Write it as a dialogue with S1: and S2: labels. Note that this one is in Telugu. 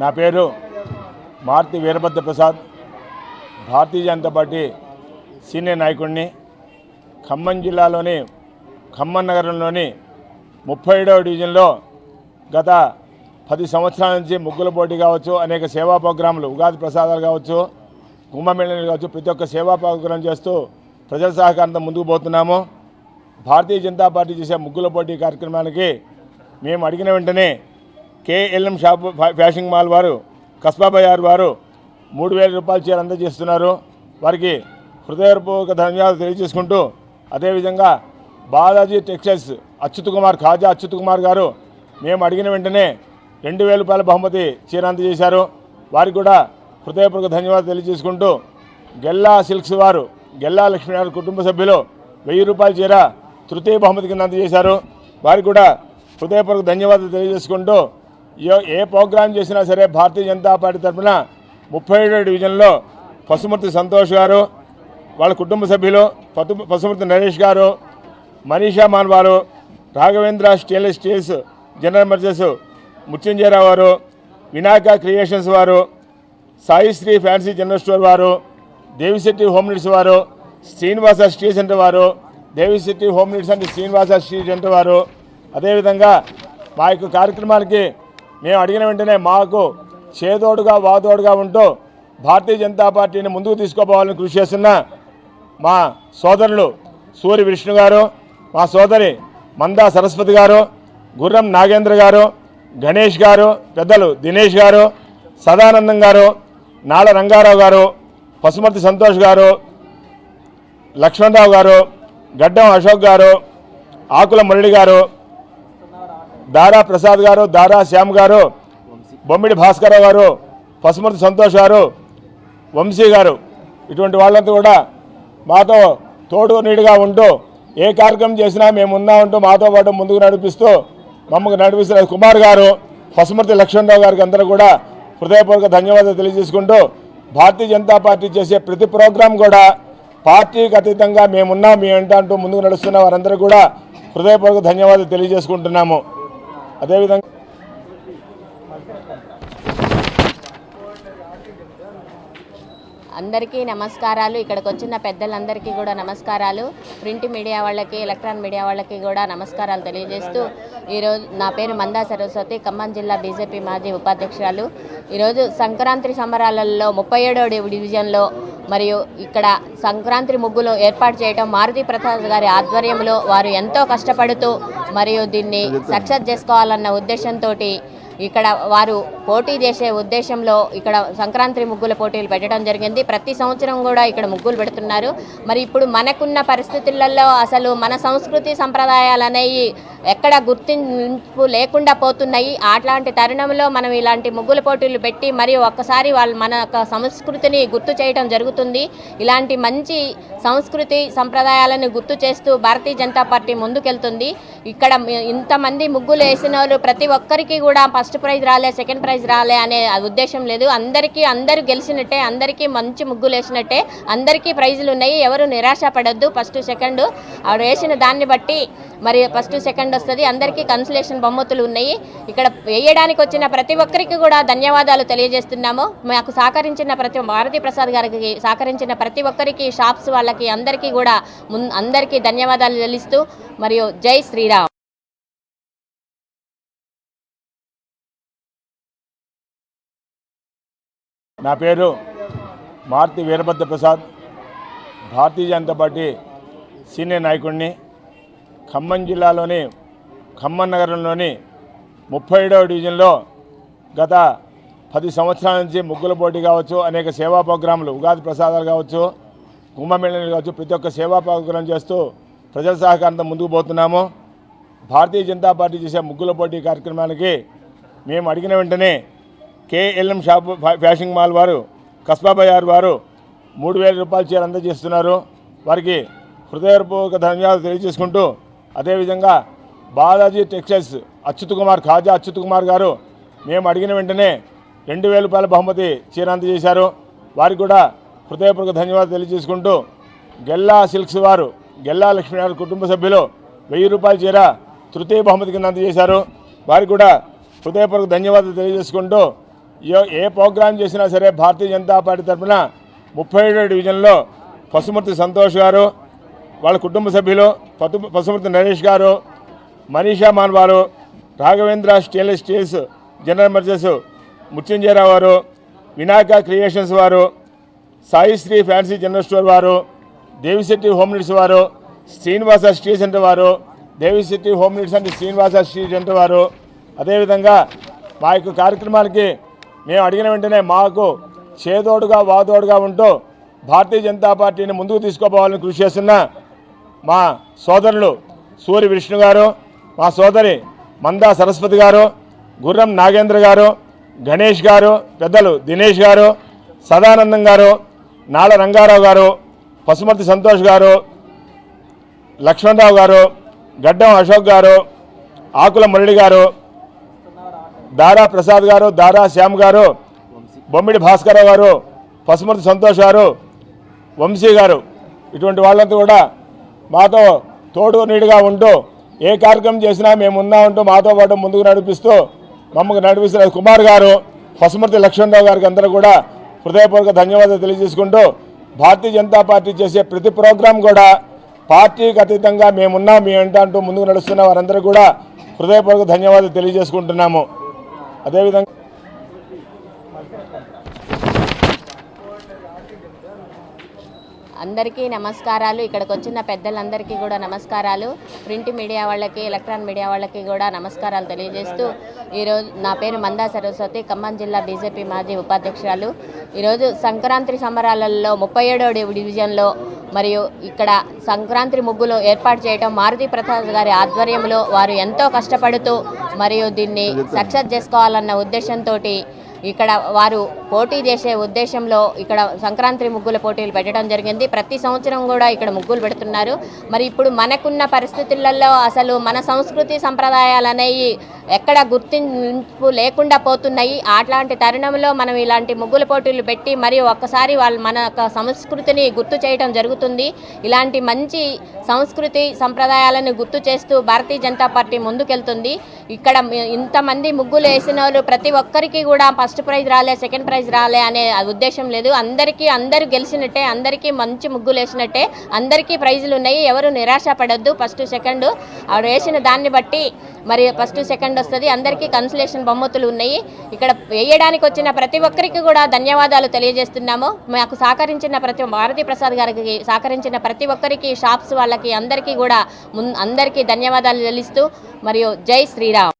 S1: నా పేరు మారుతి వీరభద్ర ప్రసాద్. భారతీయ జనతా పార్టీ సీనియర్ నాయకుడిని ఖమ్మం జిల్లాలోని ఖమ్మం నగరంలోని ముప్పై ఏడవ డివిజన్లో గత పది సంవత్సరాల నుంచి ముగ్గుల పోటీ కావచ్చు అనేక సేవా ప్రోగ్రాంలు ఉగాది ప్రసాదాలు కావచ్చు కుంభమేళలు కావచ్చు ప్రతి ఒక్క సేవా ప్రోగ్రాం చేస్తూ ప్రజల సహకారంతో ముందుకు పోతున్నాము. భారతీయ జనతా పార్టీ చేసే ముగ్గుల పోటీ కార్యక్రమానికి మేము అడిగిన వెంటనే కేఎల్ఎం షాప్ ఫ్యా- ఫ్యాషన్ మాల్ వారు కస్బా బజార్ వారు మూడు వేల రూపాయల చీర అందజేస్తున్నారు. వారికి హృదయపూర్వక ధన్యవాదాలు తెలియజేసుకుంటూ అదేవిధంగా బాలాజీ టెక్స్టైల్స్ అచ్యుత్ కుమార్ ఖాజా అచ్యుత్ కుమార్ గారు మేము అడిగిన వెంటనే రెండు వేల రూపాయల బహుమతి చీర అందజేశారు. వారికి కూడా హృదయపూర్వక ధన్యవాదాలు తెలియజేసుకుంటూ గెల్లా సిల్క్స్ వారు గెల్లా లక్ష్మీనారాయణ కుటుంబ సభ్యులు వెయ్యి రూపాయల చీర తృతీయ బహుమతి కింద అందజేశారు. వారికి కూడా హృదయపూర్వక ధన్యవాదాలు తెలియజేసుకుంటూ ఏ- ప్రోగ్రాం చేసినా సరే భారతీయ జనతా పార్టీ తరఫున ముప్పై ఏడో డివిజన్లో పశుమూర్తి సంతోష్ గారు వాళ్ళ కుటుంబ సభ్యులు పతు పశుమూర్తి నరేష్ గారు మనీషా మాన్ వారు Raghavendra stainless steels general merchants Mutyamjayarao వారు వినాయక క్రియేషన్స్ వారు సాయిశ్రీ ఫ్యాన్సీ జనరల్ స్టోర్ వారు దేవిశెట్టి హోమ్ నీడ్స్ వారు శ్రీనివాస స్టీ సెంటర్ వారు Devisetti home needs and Srinivasa స్టీ centre వారు. అదేవిధంగా మా యొక్క కార్యక్రమానికి మేము అడిగిన వెంటనే మాకు చేదోడుగా వాదోడుగా ఉంటూ భారతీయ జనతా పార్టీని ముందుకు తీసుకోపోవాలని కృషి చేస్తున్న మా సోదరులు సూర్య విష్ణు గారు మా సోదరి మందా సరస్వతి గారు గుర్రం నాగేంద్ర గారు గణేష్ గారు పెద్దలు దినేష్ గారు సదానందం గారు నాళ రంగారావు గారు పసుమర్తి సంతోష్ గారు లక్ష్మణరావు గారు గడ్డం అశోక్ గారు ఆకుల మురళి గారు దారా ప్రసాద్ గారు దారా శ్యామ్ గారు బొమ్మిడి భాస్కరరావు గారు పసుమతి సంతోష్ గారు వంశీ గారు. ఇటువంటి వాళ్ళంతా కూడా మాతో తోడు నీడుగా ఉంటూ ఏ కార్యక్రమం చేసినా మేము ఉన్నామంటూ మాతో పాటు ముందుకు నడిపిస్తూ మమ్మల్ని నడిపిస్తున్న కుమార్ గారు పసుమతి లక్ష్మణరావు గారికి అందరూ కూడా హృదయపూర్వక ధన్యవాదాలు తెలియజేసుకుంటూ భారతీయ జనతా పార్టీ చేసే ప్రతి ప్రోగ్రాం కూడా పార్టీకి అతీతంగా మేమున్నాం మీ అంటూ ముందుకు నడుస్తున్న వారందరూ కూడా హృదయపూర్వక ధన్యవాదాలు తెలియజేసుకుంటున్నాము. అదేవిధంగా
S2: అందరికీ నమస్కారాలు. ఇక్కడికి వచ్చిన పెద్దలందరికీ కూడా నమస్కారాలు. ప్రింట్ మీడియా వాళ్ళకి ఎలక్ట్రాన్ మీడియా వాళ్ళకి కూడా నమస్కారాలు తెలియజేస్తూ ఈరోజు నా పేరు మందా సరస్వతి ఖమ్మం జిల్లా బీజేపీ మాజీ ఉపాధ్యక్షురాలు. ఈరోజు సంక్రాంతి సంబరాలలో ముప్పై ఏడవ డివిజన్లో మరియు ఇక్కడ సంక్రాంతి ముగ్గులు ఏర్పాటు చేయడం మారుతి ప్రసాద్ గారి ఆధ్వర్యంలో వారు ఎంతో కష్టపడుతూ మరియు దీన్ని సక్సెస్ చేసుకోవాలన్న ఉద్దేశంతో ఇక్కడ వారు పోటీ చేసే ఉద్దేశంలో ఇక్కడ సంక్రాంతి ముగ్గుల పోటీలు పెట్టడం జరిగింది. ప్రతి సంవత్సరం కూడా ఇక్కడ ముగ్గులు పెడుతున్నారు. మరి ఇప్పుడు మనకున్న పరిస్థితులలో అసలు మన సంస్కృతి సంప్రదాయాలు అనేవి ఎక్కడ గుర్తింపు లేకుండా పోతున్నాయి. అట్లాంటి తరుణంలో మనం ఇలాంటి ముగ్గుల పోటీలు పెట్టి మరియు ఒక్కసారి వాళ్ళు మన యొక్క సంస్కృతిని గుర్తు చేయడం జరుగుతుంది. ఇలాంటి మంచి సంస్కృతి సంప్రదాయాలను గుర్తు చేస్తూ భారతీయ జనతా పార్టీ ముందుకెళ్తుంది. ఇక్కడ ఇంతమంది ముగ్గులు వేసిన వాళ్ళు ప్రతి ఒక్కరికి కూడా ఫస్ట్ ప్రైజ్ రాలే సెకండ్ ప్రైజ్ రాలే అనే ఉద్దేశం లేదు. అందరికీ అందరూ గెలిచినట్టే అందరికీ మంచి ముగ్గులు వేసినట్టే అందరికీ ప్రైజులు ఉన్నాయి. ఎవరు నిరాశ పడద్దు ఫస్ట్ సెకండ్. ఆవిడ వేసిన దాన్ని బట్టి మరి ఫస్ట్ సెకండ్ వస్తుంది. అందరికీ కన్సలేషన్ బహుమతులు ఉన్నాయి. ఇక్కడ వేయడానికి వచ్చిన ప్రతి ఒక్కరికి కూడా ధన్యవాదాలు తెలియజేస్తున్నాము. మాకు సహకరించిన ప్రతి భారతీ ప్రసాద్ గారికి సహకరించిన ప్రతి ఒక్కరికి షాప్స్ వాళ్ళకి అందరికీ కూడా మున్ అందరికీ ధన్యవాదాలు తెలుస్తూ మరియు జై శ్రీరామ్.
S1: నా పేరు మారుతి వీరభద్ర ప్రసాద్. భారతీయ జనతా పార్టీ సీనియర్ నాయకుడిని. ఖమ్మం జిల్లాలోని ఖమ్మం నగరంలోని ముప్పై ఏడవ డివిజన్లో గత పది సంవత్సరాల నుంచి ముగ్గుల పోటీ కావచ్చు అనేక సేవా ప్రోగ్రాంలు ఉగాది ప్రసాదాలు కావచ్చు కుంభమేళలు కావచ్చు ప్రతి ఒక్క సేవా ప్రోగ్రాం చేస్తూ ప్రజల సహకారంతో ముందుకు పోతున్నాము. భారతీయ జనతా పార్టీ చేసే ముగ్గుల పోటీ కార్యక్రమానికి మేము అడిగిన వెంటనే కేఎల్ఎం షాపు ఫ్యా- ఫ్యాషన్ మాల్ వారు కస్బా వారు మూడు వేల రూపాయల చీర అందజేస్తున్నారు. వారికి హృదయపూర్వక ధన్యవాదాలు తెలియజేసుకుంటూ అదేవిధంగా బాలాజీ టెక్స్టైల్స్ అచ్యుత్ కుమార్ ఖాజా అచ్యుత్ కుమార్ గారు మేము అడిగిన వెంటనే రెండు వేల రూపాయల బహుమతి చీర అందజేశారు. వారికి కూడా హృదయపూర్వక ధన్యవాదాలు తెలియజేసుకుంటూ గెల్లా సిల్క్స్ వారు గెల్లా లక్ష్మీనారాయణ కుటుంబ సభ్యులు వెయ్యి రూపాయల చీర తృతీయ బహుమతి కింద అందజేశారు. వారికి కూడా హృదయపూర్వక ధన్యవాదాలు తెలియజేసుకుంటూ ఏ- ఏ ప్రోగ్రాం చేసినా సరే భారతీయ జనతా పార్టీ తరఫున ముప్పై ఏడో డివిజన్లో పశుమూర్తి సంతోష్ గారు వాళ్ళ కుటుంబ సభ్యులు పతు పశుమూర్తి నరేష్ గారు Manisha మాన్వారు Raghavendra stainless steels general merchants Mutyamjayarao వారు వినాయక క్రియేషన్స్ వారు సాయిశ్రీ ఫ్యాన్సీ జనరల్ స్టోర్ వారు దేవిశెట్టి హోమ్ నీడ్స్ వారు శ్రీనివాస స్టీ సెంటర్ వారు Devisetti home needs and Srinivasa స్టీ centre వారు. అదేవిధంగా మా యొక్క కార్యక్రమానికి మేము అడిగిన వెంటనే మాకు చేదోడుగా వాదోడుగా ఉంటూ భారతీయ జనతా పార్టీని ముందుకు తీసుకోపోవాలని కృషి చేస్తున్న మా సోదరులు సూర్య విష్ణు గారు మా సోదరి మందా సరస్వతి గారు గుర్రం నాగేంద్ర గారు గణేష్ గారు పెద్దలు దినేష్ గారు సదానందం గారు నాళ రంగారావు గారు పశుమతి సంతోష్ గారు లక్ష్మణరావు గారు గడ్డం అశోక్ గారు ఆకుల మురళి గారు దారా ప్రసాద్ గారు దారా శ్యామ్ గారు బొమ్మిడి భాస్కరరావు గారు పసుమతి సంతోష్ గారు వంశీ గారు. ఇటువంటి వాళ్ళంతా కూడా మాతో తోడు నీడుగా ఉంటూ ఏ కార్యక్రమం చేసినా మేము ఉన్నామంటూ మాతో పాటు ముందుకు నడిపిస్తూ మమ్మల్ని నడిపిస్తున్న కుమార్ గారు పసుమతి లక్ష్మణరావు గారికి అందరూ కూడా హృదయపూర్వక ధన్యవాదాలు తెలియజేసుకుంటూ భారతీయ జనతా పార్టీ చేసే ప్రతి ప్రోగ్రాం కూడా పార్టీకి అతీతంగా మేమున్నాం మీ అంటూ ముందుకు నడుస్తున్న వారందరూ కూడా హృదయపూర్వక ధన్యవాదాలు తెలియజేసుకుంటున్నాము. అదేవిధంగా
S2: అందరికీ నమస్కారాలు. ఇక్కడికి వచ్చిన పెద్దలందరికీ కూడా నమస్కారాలు. ప్రింట్ మీడియా వాళ్ళకి ఎలక్ట్రాన్ మీడియా వాళ్ళకి కూడా నమస్కారాలు తెలియజేస్తూ ఈరోజు నా పేరు మందా సరస్వతి ఖమ్మం జిల్లా బీజేపీ మాజీ ఉపాధ్యక్షురాలు. ఈరోజు సంక్రాంతి సంబరాలలో ముప్పై ఏడో డివిజన్లో మరియు ఇక్కడ సంక్రాంతి ముగ్గులు ఏర్పాటు చేయడం మారుతి ప్రసాద్ గారి ఆధ్వర్యంలో వారు ఎంతో కష్టపడుతూ మరియు దీన్ని సక్సెస్ చేసుకోవాలన్న ఉద్దేశంతో ఇక్కడ వారు పోటీ చేసే ఉద్దేశంలో ఇక్కడ సంక్రాంతి ముగ్గుల పోటీలు పెట్టడం జరిగింది. ప్రతి సంవత్సరం కూడా ఇక్కడ ముగ్గులు పెడుతున్నారు. మరి ఇప్పుడు మనకున్న పరిస్థితులలో అసలు మన సంస్కృతి సంప్రదాయాలు అనేవి ఎక్కడ గుర్తింపు లేకుండా పోతున్నాయి. అట్లాంటి తరుణంలో మనం ఇలాంటి ముగ్గుల పోటీలు పెట్టి మరియు ఒక్కసారి వాళ్ళు మన యొక్క సంస్కృతిని గుర్తు చేయడం జరుగుతుంది. ఇలాంటి మంచి సంస్కృతి సంప్రదాయాలను గుర్తు చేస్తూ భారతీయ జనతా పార్టీ ముందుకెళ్తుంది. ఇక్కడ ఇంతమంది ముగ్గులు వేసిన వాళ్ళు ప్రతి ఒక్కరికి కూడా ఫస్ట్ ప్రైజ్ రాలే సెకండ్ ప్రైజ్ రాలే అనే ఉద్దేశం లేదు. అందరికీ అందరూ గెలిచినట్టే అందరికీ మంచి ముగ్గులు వేసినట్టే అందరికీ ప్రైజులు ఉన్నాయి. ఎవరు నిరాశ పడద్దు ఫస్ట్ సెకండ్. ఆవిడ వేసిన దాన్ని బట్టి మరి ఫస్ట్ సెకండ్ వస్తుంది. అందరికీ కన్సలేషన్ బహుమతులు ఉన్నాయి. ఇక్కడ వేయడానికి వచ్చిన ప్రతి ఒక్కరికి కూడా ధన్యవాదాలు తెలియజేస్తున్నాము. మాకు సహకరించిన ప్రతి భారతీ ప్రసాద్ గారికి సహకరించిన ప్రతి ఒక్కరికి షాప్స్ వాళ్ళకి అందరికీ కూడా అందరికీ ధన్యవాదాలు తెలిస్తూ మరియు జై శ్రీరామ్.